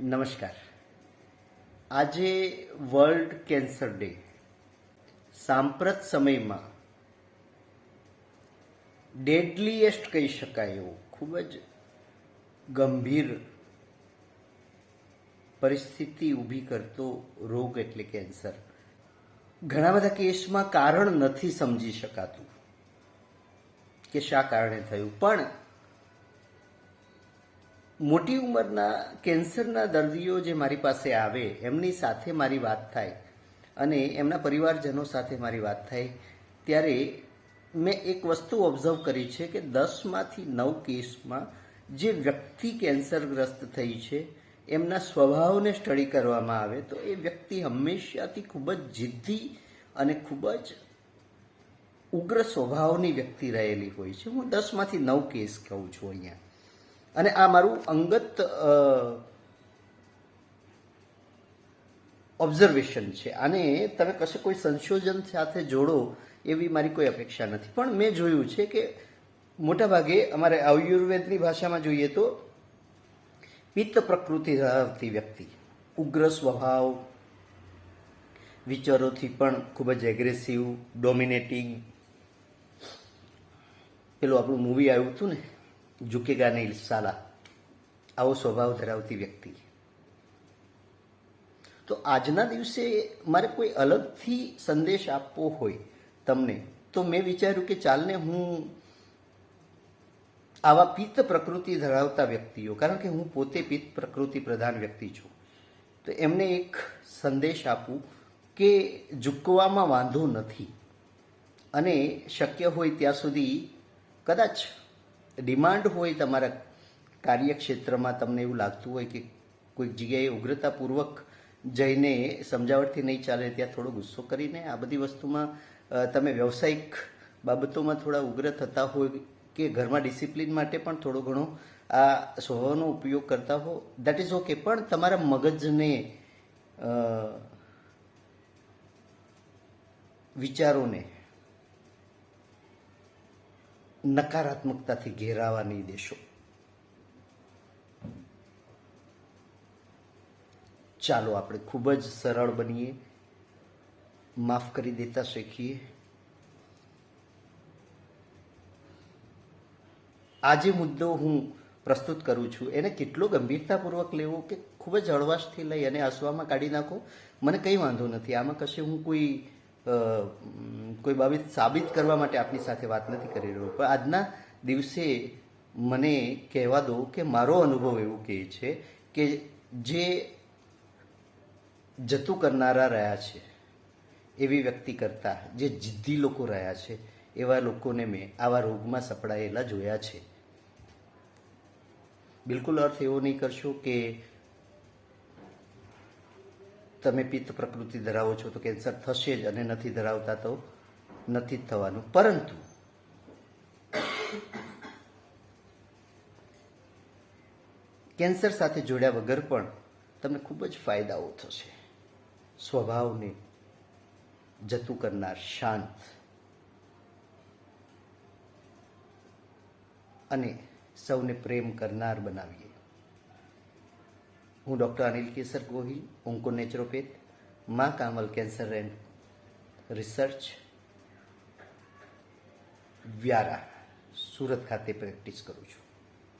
નમસ્કાર. આજે world cancer day સાંપ્રત સમયમાં ડેડલીએસ્ટ કહી શકાય એવો ખૂબ જ ગંભીર પરિસ્થિતિ ઊભી કરતો રોગ એટલે કેન્સર. ઘણા બધા કેસમાં કારણ નથી સમજી શકાતું કે શા કારણે થયું, પણ મોટી ઉંમરના કેન્સરના દર્દીઓ જે મારી પાસે આવે, એમની સાથે મારી વાત થાય અને એમના પરિવારજનો સાથે મારી વાત થાય, ત્યારે મેં એક વસ્તુ ઓબ્ઝર્વ કરી છે કે દસમાંથી નવ કેસમાં જે વ્યક્તિ કેન્સરગ્રસ્ત થઈ છે, એમના સ્વભાવને સ્ટડી કરવામાં આવે, તો એ વ્યક્તિ હંમેશાથી ખૂબ જ જિદ્દી અને ખૂબ જ ઉગ્ર સ્વભાવની વ્યક્તિ રહેલી હોય છે. હું દસમાંથી નવ કેસ કહું છું અહીંયા. અને આ મારું અંગત ઓબ્ઝર્વેશન છે. આને તમે કશે કોઈ સંશોધન સાથે જોડો એવી મારી કોઈ અપેક્ષા નથી. પણ મેં જોયું છે કે મોટાભાગે અમારે આયુર્વેદની ભાષામાં જોઈએ તો પિત્ત પ્રકૃતિ ધરાવતી વ્યક્તિ, ઉગ્ર સ્વભાવ, વિચારોથી પણ ખૂબ જ એગ્રેસિવ ડોમિનેટિંગ પેલું આપણું મૂવી આવ્યું હતું ને ઝુકેગા નહીં સાલા આવો સ્વભાવ ધરાવતી વ્યક્તિ. તો આજના દિવસે મારે કોઈ અલગથી સંદેશ આપવો હોય તમને, તો મેં વિચાર્યું કે ચાલને હું આવા પિત્ત પ્રકૃતિ ધરાવતા વ્યક્તિઓ, કારણ કે હું પોતે પિત્ત પ્રકૃતિ પ્રધાન વ્યક્તિ છું, તો એમને એક સંદેશ આપું કે ઝૂકવામાં વાંધો નથી. અને શક્ય હોય ત્યાં સુધી કદાચ ડિમાન્ડ હોય તમારા કાર્યક્ષેત્રમાં તમને એવું લાગતું હોય કે કોઈક જગ્યાએ ઉગ્રતાપૂર્વક જઈને સમજાવટથી નહીં ચાલે, ત્યાં થોડો ગુસ્સો કરીને આ બધી વસ્તુમાં તમે વ્યવસાયિક બાબતોમાં થોડા ઉગ્ર થતા હોય કે ઘરમાં ડિસિપ્લિન માટે પણ થોડો ઘણો આ સ્વભાવનો ઉપયોગ કરતા હો. દેટ ઇઝ ઓકે પણ તમારા મગજને વિચારોને નકારાત્મકતાથી ઘેરાવા નહીં દેશો. ચાલો આપણે ખૂબ જ સરળ બનીએ. માફ કરી દેતા શીખીએ. આ જે મુદ્દો હું પ્રસ્તુત કરું છું. એને કેટલો ગંભીરતાપૂર્વક લેવો કે ખૂબ જ હળવાશથી લઈ અને હસવામાં કાઢી નાખો? મને કંઈ વાંધો નથી. આમાં કશે હું કોઈ કોઈ બાબત સાબિત કરવા માટે આપની સાથે વાત નથી કરી રહ્યો. પણ આજના દિવસે મને કહેવા દો કે મારો અનુભવ એવું કહે છે કે જે જતું કરનારા રહ્યા છે, એવી વ્યક્તિ કરતાં, જે જિદ્દી લોકો રહ્યા છે, એવા લોકોને મેં આવા રોગમાં સપડાયેલા જોયા છે. બિલકુલ અર્થ એવો નહીં કરશો કે તમે પિત્ત પ્રકૃતિ ધરાવો છો તો કેન્સર થશે જ અને નથી ધરાવતા તો નથી જ થવાનું. પરંતુ કેન્સર સાથે જોડ્યા વગર પણ તમને ખૂબ જ ફાયદાઓ થશે. સ્વભાવને જતું કરનાર શાંત અને સૌને પ્રેમ કરનાર બનાવીએ. હું doctor Anil Kesar Gohil onco naturopath, Maa Kamal cancer and research, Vyara, Surat ખાતે પ્રેક્ટિસ કરું છું.